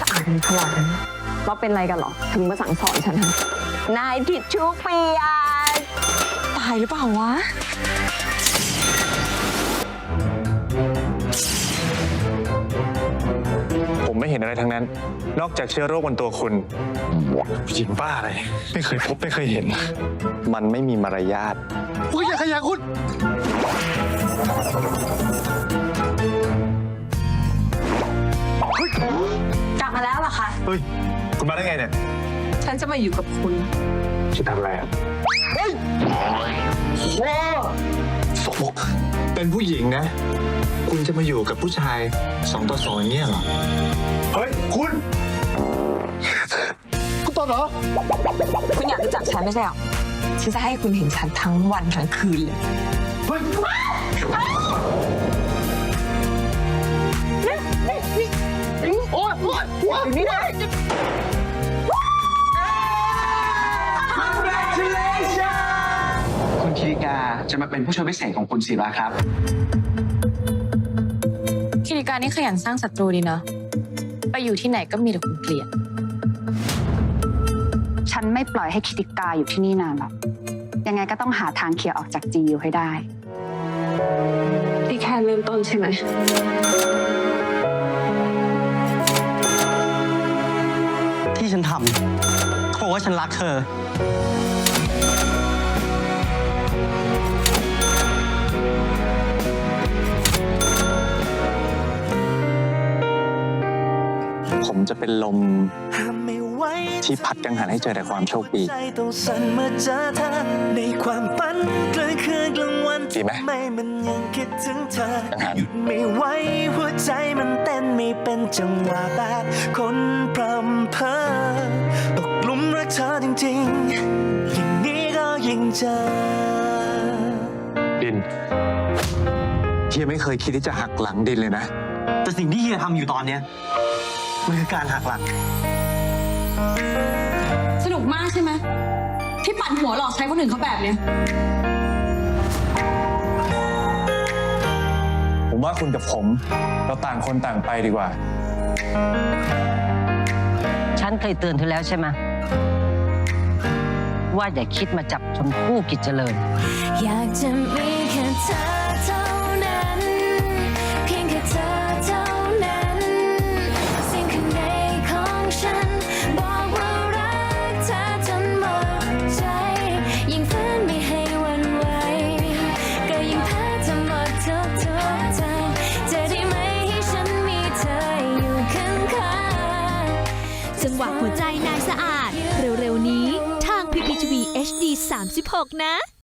สะอาดขนาดนั้นเราเป็นอะไรกันเหรอ ถึงมาสั่งสอนฉันฮะนายผิดชุกเปียกตายหรือเปล่าวะ ผมไม่เห็นอะไรทั้งนั้น นอกจากเชื้อโรคบนตัวคุณผู้หญิงบ้าอะไร ไม่เคยพบไม่เคยเห็น มันไม่มีมารยาทโอ้ยอย่าขยะคุณ กลับมาแล้วเหรอคะเฮ้ย คุณมาได้ไงเนี่ย ฉันจะมาอยู่กับคุณ จะทำอะไรอะเฮ้ยว้าสกปรกเป็นผู้หญิงนะ คุณจะมาอยู่กับผู้ชายสองต่อสองอย่างเงี้ยเหรอ เฮ้ย คุณ คุณตอนเหรอ คุณอยากรู้จักฉันไม่ใช่เหรอ ฉันจะให้คุณเห็นฉันทั้งวันทั้งคืนเลยเฮ้ย ยโอ๊ยนี่ได้คุณคิริกาจะมาเป็นผู้ช่วยพิเศษของคุณศิระครับ คิริการนี่ขยันสร้างศัตรูดีเนาะ ไปอยู่ที่ไหนก็มีแต่คนเกลียด ฉันไม่ปล่อยให้คิติกาอยู่ที่นี่นานหรอก ยังไงก็ต้องหาทางเคลียร์ออกจากจียูให้ได้ นี่แค่เริ่มต้นใช่ไหม ที่ฉันทำเพราะว่าฉันรักเธอ ผมจะเป็นลมที่พัดกังหันให้เจอแต่ความโชคดีใจต้องสั่นเมื่อเจอเธอในความฝันกลางคืนกลางวันดีไหมไม่มันยังคิดถึงเธอกังหัน เจอ ดินเฮียไม่เคยคิดที่จะหักหลังดินเลยนะ แต่สิ่งที่เฮียทำอยู่ตอนเนี้ยมันคือการหักหลัง สนุกมากใช่ไหมที่ปั่นหัวหลอกใช้คนอื่นเขาแบบเนี้ยผมว่าคุณกับผมเราต่างคนต่างไปดีกว่า ฉันเคยเตือนเธอแล้วใช่ไหม ว่าอย่าคิดมาจับชมพู่กิจเจริญ อยากจะมีแค่เธอเท่านั้น เพียงแค่เธอเท่านั้น สิ่งข้างในของฉัน บอกว่ารักเธอจนหมดใจ ยิ่งฝืนไม่ให้หวันไหว ก็ยิ่งแพ้จะหมดทุกทุกๆทางจะได้ไหมให้ฉันมีเธออยู่ข้างๆ จังหวะหัวใจนายสะอาด เร็ว ๆ นี้ 36 นะ